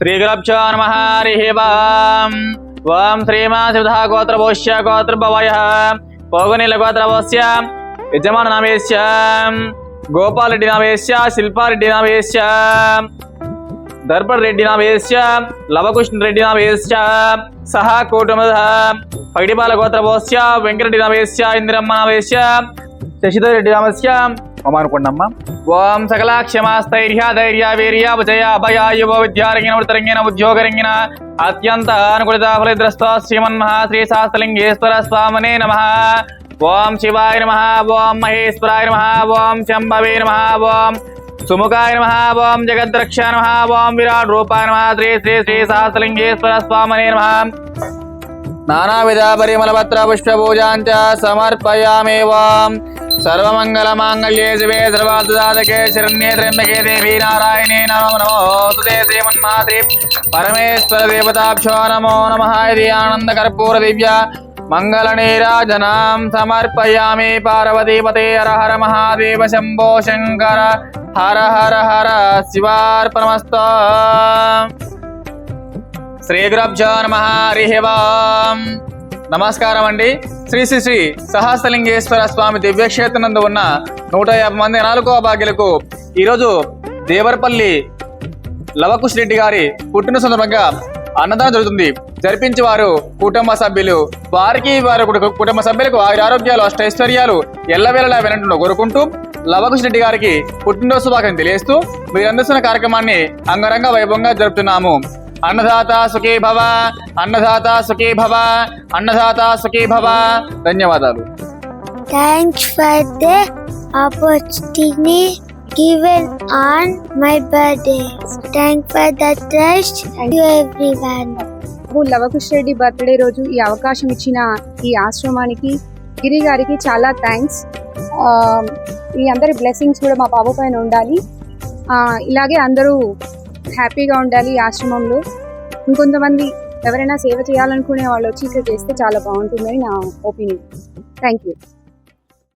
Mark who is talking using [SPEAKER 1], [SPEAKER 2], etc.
[SPEAKER 1] శ్రీగురభ్యో నమ హరి ఓం ఓం శ్రీమా శివధ గోత్రభోష్య గోత్రభవయ పోగునీల గోత్రభోస్య యజమాన నామేశ్య గోపాల్ రెడ్డి నామేశ్య శిల్పారెడ్డి నామేశ్య దర్పడ్ రెడ్డి నామేశ్య లవకృష్ణ రెడ్డి నామేశ్య సహా కుటుంబ పైడిపాల గోత్రభోస్య వెంకరెడ్డి నామేశ్య ఇందిరమ్మ నామేశ్య శశిధర్ రెడ్డి నామస్య మమ అనుకోండమ్మా ఓం సకల క్షమాస్థైర్య ధైర్య వీర్య విజయ అభయ యువ విద్యారంగిన వృతరంగిన ఉద్యోగరంగిన అత్యంత అనుకూలిత ఫలిద్రస్త శ్రీమన్మహా శ్రీ శాస్త్రలింగేశ్వర స్వామనే నమ. ఓం శివాయ నమ ఓం మహేశ్వరాయ నమ ఓం శంభవే నమ ఓం సుముఖాయ నమ ఓం జగద్రక్ష నమ ఓం విరాట్ రూపాయ నమ శ్రీ శ్రీ శ్రీ శాస్త్రలింగేశ్వర స్వామనే నమ. నానావిధ పరిమళపత్ర పుష్పూజాంచ సమర్పయామేవాం సర్వమంగళమాంగళ్యే శివే సర్వార్థదాతకే శరణ్యే త్రయంబకే దేవీ నారాయణే నమో నమోస్తుతే శ్రీమన్మాత్రి పరమేశ్వర దేవతాభ్యో నమో నమ ఇది ఆనంద కర్పూర దివ్య మంగళనీరాజనాం సమర్పయామి పార్వతీపతే హర హర మహాదేవ శంభో శంకర హర హర హర శివార్పణమస్తా శ్రీ గురభ్యో నమ. హరి నమస్కారం అండి శ్రీ శ్రీ శ్రీ సహస్రలింగేశ్వర స్వామి దివ్యక్షేత్రనందు ఉన్న నూట యాభై మంది నాలుగో భాగ్యులకు ఈరోజు దేవరపల్లి లవకుష్ రెడ్డి గారి పుట్టిన సందర్భంగా అన్నదానం జరుగుతుంది. జరిపించి వారు కుటుంబ సభ్యులు వారికి వారి కుటుంబ సభ్యులకు వారి ఆరోగ్యాలు అష్టైశ్వర్యాలు ఎల్లవేళలా వినట్టు కోరుకుంటూ లవకుష్ రెడ్డి గారికి పుట్టినరోజు శుభాకాంక్షలు తెలియజేస్తూ మీరు అందిస్తున్న కార్యక్రమాన్ని అంగరంగ వైభవంగా జరుపుతున్నాము. అన్నదాత సుఖీ భవ అన్నదాత సుఖీ భవ అన్నదాత సుఖీ భవ ధన్యవాదాలు
[SPEAKER 2] Thanks for the opportunity given on my birthday. Thanks for the trust. Thank you everyone.
[SPEAKER 3] Babu Lavakush Reddy birthday రోజు ఈ అవకాశం ఇచ్చిన ఈ ఆశ్రమానికి గిరి గారికి చాలా థ్యాంక్స్ ఈ అందరి బ్లెస్సింగ్స్ కూడా మా బాబు పైన ఉండాలి ఇలాగే అందరూ హ్యాపీగా ఉండాలి ఆశ్రమంలో. ఇంకొంతమంది ఎవరైనా సేవ చేయాలనుకునే వాళ్ళు వచ్చి ఇక్కడ చేస్తే చాలా బాగుంటుందని నా ఒపీనియన్. Thank you